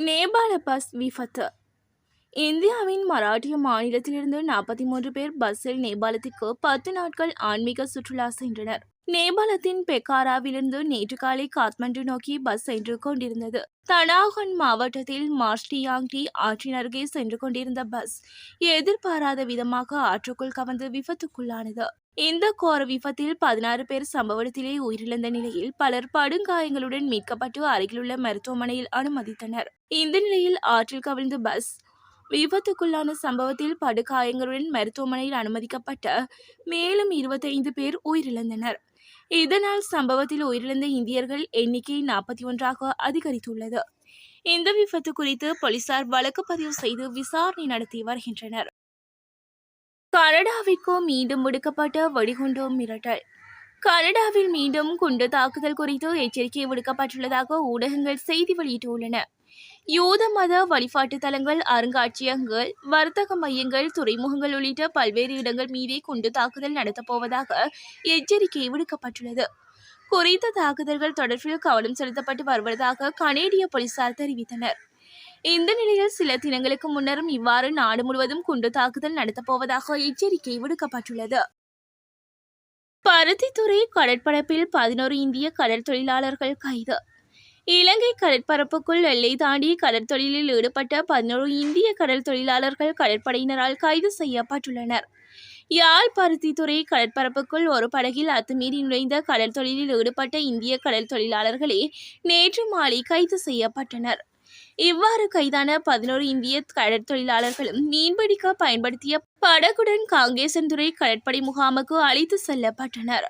நேபாள பஸ் விபத்து. இந்தியாவின் மராட்டிய மாநிலத்திலிருந்து நாற்பத்தி மூன்று பேர் பஸ்ஸில் நேபாளத்திற்கு பத்து நாட்கள் ஆன்மீக சுற்றுலா சென்றனர். நேபாளத்தின் பெக்காராவிலிருந்து நேற்று காலை காத்மண்டு நோக்கி பஸ் சென்று கொண்டிருந்தது. தனாகன் மாவட்டத்தில் மார்ஸ்டியாங்டி ஆற்றின் அருகே சென்று கொண்டிருந்த பஸ் எதிர்பாராத விதமாக ஆற்றுக்குள் கவர்ந்து விபத்துக்குள்ளானது. இந்த கோர விபத்தில் பதினாறு பேர் சம்பவ இடத்திலே உயிரிழந்த நிலையில் பலர் படுகாயங்களுடன் மீட்கப்பட்டு அருகிலுள்ள மருத்துவமனையில் அனுமதித்தனர். இந்த நிலையில் ஆற்றில் கவிழ்ந்த பஸ் விபத்துக்குள்ளான சம்பவத்தில் படுகாயங்களுடன் மருத்துவமனையில் அனுமதிக்கப்பட்ட மேலும் இருபத்தைந்து பேர் உயிரிழந்தனர். இதனால் சம்பவத்தில் உயிரிழந்த இந்தியர்கள் எண்ணிக்கை நாற்பத்தி ஒன்றாக அதிகரித்துள்ளது. இந்த விபத்து குறித்து போலீசார் வழக்கு பதிவு செய்து விசாரணை நடத்தி வருகின்றனர். கனடாவிற்கு மீண்டும் விடுக்கப்பட்ட வெடிகுண்டு மிரட்டல். கனடாவில் மீண்டும் குண்டு தாக்குதல் குறித்து எச்சரிக்கை விடுக்கப்பட்டுள்ளதாக ஊடகங்கள் செய்தி வெளியிட்டுள்ளன. யூத மத வழிபாட்டு தலங்கள் அருங்காட்சியகங்கள் வர்த்தக மையங்கள் துறைமுகங்கள் உள்ளிட்ட பல்வேறு இடங்கள் மீதே குண்டு தாக்குதல் நடத்தப்போவதாக எச்சரிக்கை விடுக்கப்பட்டுள்ளது. குறித்த தாக்குதல்கள் தொடர்பில் கவனம் செலுத்தப்பட்டு வருவதாக கனேடிய போலீசார் தெரிவித்தனர். இந்த நிலையில் சில தினங்களுக்கு முன்னரும் இவ்வாறு நாடு முழுவதும் குண்டு தாக்குதல் நடத்தப்போவதாக எச்சரிக்கை விடுக்கப்பட்டுள்ளது. பருத்தித்துறை கடற்பரப்பில் பதினோரு இந்திய கடல் தொழிலாளர்கள் கைது. இலங்கை கடற்பரப்புக்குள் எல்லை தாண்டி கடற்தொழிலில் ஈடுபட்ட பதினோரு இந்திய கடல் தொழிலாளர்கள் கடற்படையினரால் கைது செய்யப்பட்டுள்ளனர். யாழ் பருத்தித்துறை கடற்பரப்புக்குள் ஒரு படகில் அத்துமீறி நுழைந்த கடல் தொழிலில் ஈடுபட்ட இந்திய கடல் தொழிலாளர்களே நேற்று மாலை கைது செய்யப்பட்டனர். இவ்வாறு கைதான பதினோரு இந்திய கடற்தொழிலாளர்களும் மீன்பிடிக்க பயன்படுத்திய படகுடன் காங்கேசன்துறை கடற்படை முகாமுக்கு அழைத்து செல்லப்பட்டனர்.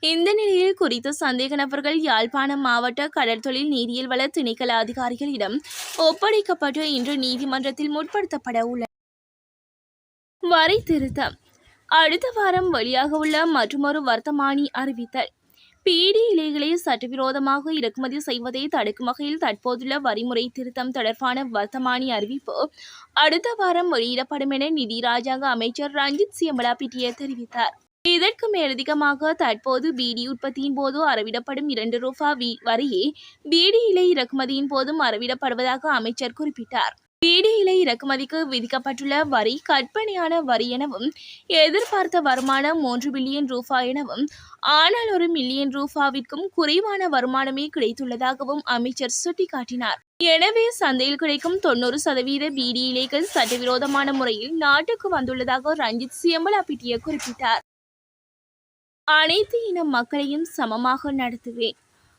இந்த நிலையில் குறித்த சந்தேக நபர்கள் யாழ்ப்பாணம் மாவட்ட கடற்தொழில் நீரியல் வள திணைக்கள அதிகாரிகளிடம் ஒப்படைக்கப்பட்டு இன்று நீதிமன்றத்தில் முற்படுத்தப்பட உள்ளன வரி திருத்தம். அடுத்த வாரம் வெளியாக உள்ள மற்றொரு வர்த்தமானி அறிவித்தல். பீடி இலைகளை சட்டவிரோதமாக இறக்குமதி செய்வதை தடுக்கும் வகையில் தற்போதுள்ள வரிமுறை திருத்தம் தொடர்பான வர்த்தமானி அறிவிப்பு அடுத்த வாரம் வெளியிடப்படும் என நிதி ராஜாங்க அமைச்சர் ரஞ்சித் சியம்பலாபிட்டிய தெரிவித்தார். இதற்கு மேலதிகமாக தற்போது பீடி உற்பத்தியின் போது அறவிடப்படும் இரண்டு ரூபா வரியே பீடி இலை இறக்குமதியின் போதும் அறவிடப்படுவதாக அமைச்சர் குறிப்பிட்டார். பீடி இலை இறக்குமதிக்கு விதிக்கப்பட்டுள்ள வரி கற்பனையான வரி எனவும் எதிர்பார்த்த வருமானம் மூன்று பில்லியன் ரூபாய் எனவும் ஆனால் ஒரு மில்லியன் ரூபாவிற்கும் குறைவான வருமானமே கிடைத்துள்ளதாகவும் அமைச்சர் சுட்டிக்காட்டினார். எனவே சந்தையில் கிடைக்கும் தொண்ணூறு சதவீத பீடி இலைகள் சட்டவிரோதமான முறையில் நாட்டுக்கு வந்துள்ளதாக ரஞ்சித் சியம்பலாபிட்டிய குறிப்பிட்டார். அனைத்து இன மக்களையும் சமமாக நடத்துவேன்.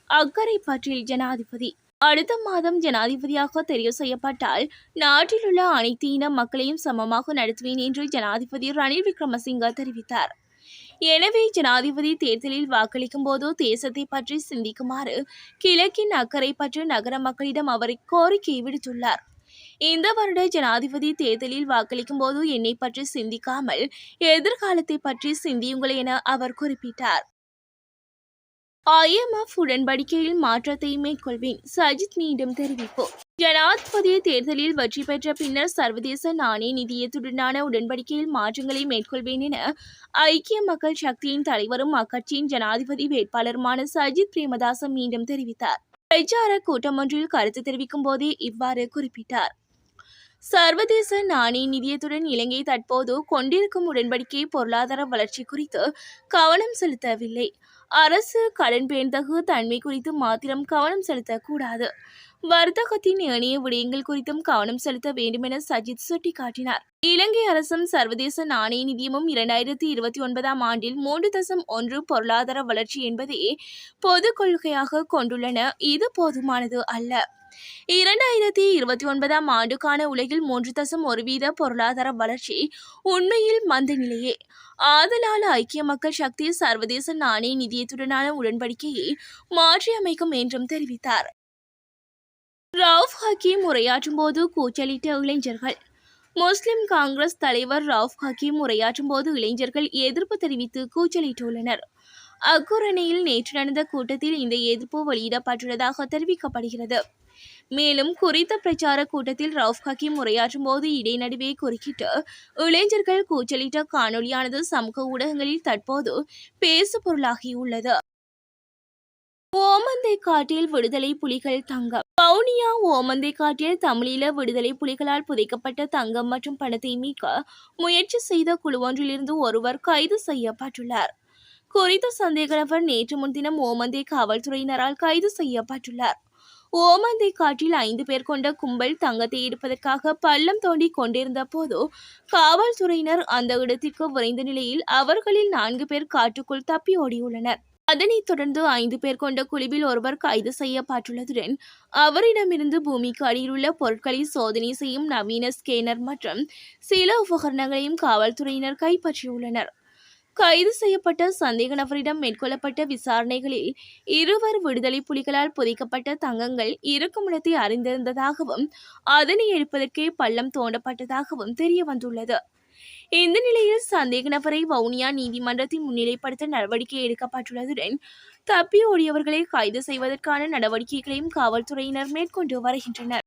அக்கறை பற்றில் ஜனாதிபதி அடுத்த மாதம் ஜனாதிபதியாக தெரிவு செய்யப்பட்டால் நாட்டில் உள்ள அனைத்து இன மக்களையும் சமமாக நடத்துவேன் என்று ஜனாதிபதி ரணில் விக்ரமசிங்க தெரிவித்தார். எனவே ஜனாதிபதி தேர்தலில் வாக்களிக்கும் போது தேசத்தை பற்றி சிந்திக்குமாறு கிழக்கின் அக்கறை பற்றி நகர மக்களிடம் அவர் கோரிக்கை விடுத்துள்ளார். இந்த வருட ஜனாதிபதி தேர்தலில் வாக்களிக்கும் போது என்னை பற்றி சிந்திக்காமல் எதிர்காலத்தை பற்றி சிந்தியுங்கள் என அவர் குறிப்பிட்டார். ஐஎம்எஃப் உடன்படிக்கையில் மாற்றத்தை மேற்கொள்வேன் சஜித் மீண்டும் தெரிவிப்பு. ஜனாதிபதி தேர்தலில் வெற்றி பெற்ற பின்னர் சர்வதேச நாணய நிதியத்துடனான உடன்படிக்கையில் மாற்றங்களை மேற்கொள்வேன் என ஐக்கிய மக்கள் சக்தியின் தலைவரும் அக்கட்சியின் ஜனாதிபதி வேட்பாளருமான சஜித் பிரேமதாச மீண்டும் தெரிவித்தார். பிரச்சார கூட்டம் ஒன்றில் கருத்து தெரிவிக்கும் போதே இவ்வாறு குறிப்பிட்டார். சர்வதேச நாணய நிதியத்துடன் இலங்கை தற்போது கொண்டிருக்கும் உடன்படிக்கை பொருளாதார வளர்ச்சி குறித்து கவனம் செலுத்தவில்லை. அரசு கடன் பேண்டகு தன்மை குறித்து மாத்திரம் கவனம் செலுத்தக்கூடாது. வர்த்தகத்தின் ஏனைய விடயங்கள் குறித்தும் கவனம் செலுத்த வேண்டும் என சஜித் சுட்டிக்காட்டினார். இலங்கை அரசும் சர்வதேச நாணய நிதியமும் இரண்டாயிரத்தி இருபத்தி ஒன்பதாம் ஆண்டில் மூன்று தசம் ஒன்று பொருளாதார வளர்ச்சி என்பதே பொது கொள்கையாக கொண்டுள்ளன. இது போதுமானது அல்ல. இரண்டாயிரத்தி இருபத்தி ஒன்பதாம் ஆண்டுக்கான உலகில் மூன்று தசம் ஒரு வீத பொருளாதார வளர்ச்சி உண்மையில் மந்த நிலையே. ஆதலால் ஐக்கிய மக்கள் சக்தி சர்வதேச நாணய நிதியத்துடனான உடன்படிக்கையை மாற்றியமைக்கும் என்றும் தெரிவித்தார். ரவுஃப் ஹக்கீம் உரையாற்றும் போது கூச்சலிட்ட இளைஞர்கள். முஸ்லிம் காங்கிரஸ் தலைவர் ரவுஃப் ஹக்கீம் உரையாற்றும் போது இளைஞர்கள் எதிர்ப்பு தெரிவித்து கூச்சலிட்டுள்ளனர். அக்குரணையில் நேற்று நடந்த கூட்டத்தில் இந்த எதிர்ப்பு வெளியிடப்பட்டுள்ளதாக தெரிவிக்கப்படுகிறது. மேலும் குறித்த பிரச்சார கூட்டத்தில் ரவுஃப் ஹக்கீம் உரையாற்றும் போது இடைநடுவே குறுக்கிட்டு இளைஞர்கள் கூச்சலிட்ட காணொலியானது சமூக ஊடகங்களில் தற்போது பேசு பொருளாகியுள்ளது. ஓமந்தை காட்டில் விடுதலை புலிகள் தங்கம். வவுனியா ஓமந்தை காட்டில் தமிழீழ விடுதலை புலிகளால் புதைக்கப்பட்ட தங்கம் மற்றும் பணத்தை மீட்க முயற்சி செய்த குழுவொன்றிலிருந்து ஒருவர் கைது செய்யப்பட்டுள்ளார். குறித்த சந்தேக நபர் நேற்று முன்தினம் ஓமந்தை காவல்துறையினரால் கைது செய்யப்பட்டுள்ளார். ஓமந்தை காட்டில் ஐந்து பேர் கொண்ட கும்பல் தங்கத்தை எடுப்பதற்காக பள்ளம் தோண்டி கொண்டிருந்த போது காவல்துறையினர் அந்த இடத்திற்கு விரைந்த நிலையில் அவர்களில் நான்கு பேர் காட்டுக்குள் தப்பி ஓடியுள்ளனர். அதனைத் தொடர்ந்து ஐந்து பேர் கொண்ட குழுவில் ஒருவர் கைது செய்யப்பட்டுள்ளதுடன் அவரிடமிருந்து பூமிக்கு அடியில் உள்ள பொருட்களை சோதனை செய்யும் நவீன ஸ்கேனர் மற்றும் சில உபகரணங்களையும் காவல்துறையினர் கைப்பற்றியுள்ளனர். கைது செய்யப்பட்ட சந்தேக நபரிடம் மேற்கொள்ளப்பட்ட விசாரணைகளில் இருவர் விடுதலை புலிகளால் புதைக்கப்பட்ட தங்கங்கள் இருக்குமிடத்தை அறிந்திருந்ததாகவும் அதனை எடுப்பதற்கே பள்ளம் தோண்டப்பட்டதாகவும் தெரிய வந்துள்ளது இந்த நிலையில் சந்தேக நபரை வவுனியா நீதிமன்றத்தில் முன்னிலைப்படுத்த நடவடிக்கை எடுக்கப்பட்டுள்ளதுடன் தப்பி ஓடியவர்களை கைது செய்வதற்கான நடவடிக்கைகளையும் காவல்துறையினர் மேற்கொண்டு வருகின்றனர்.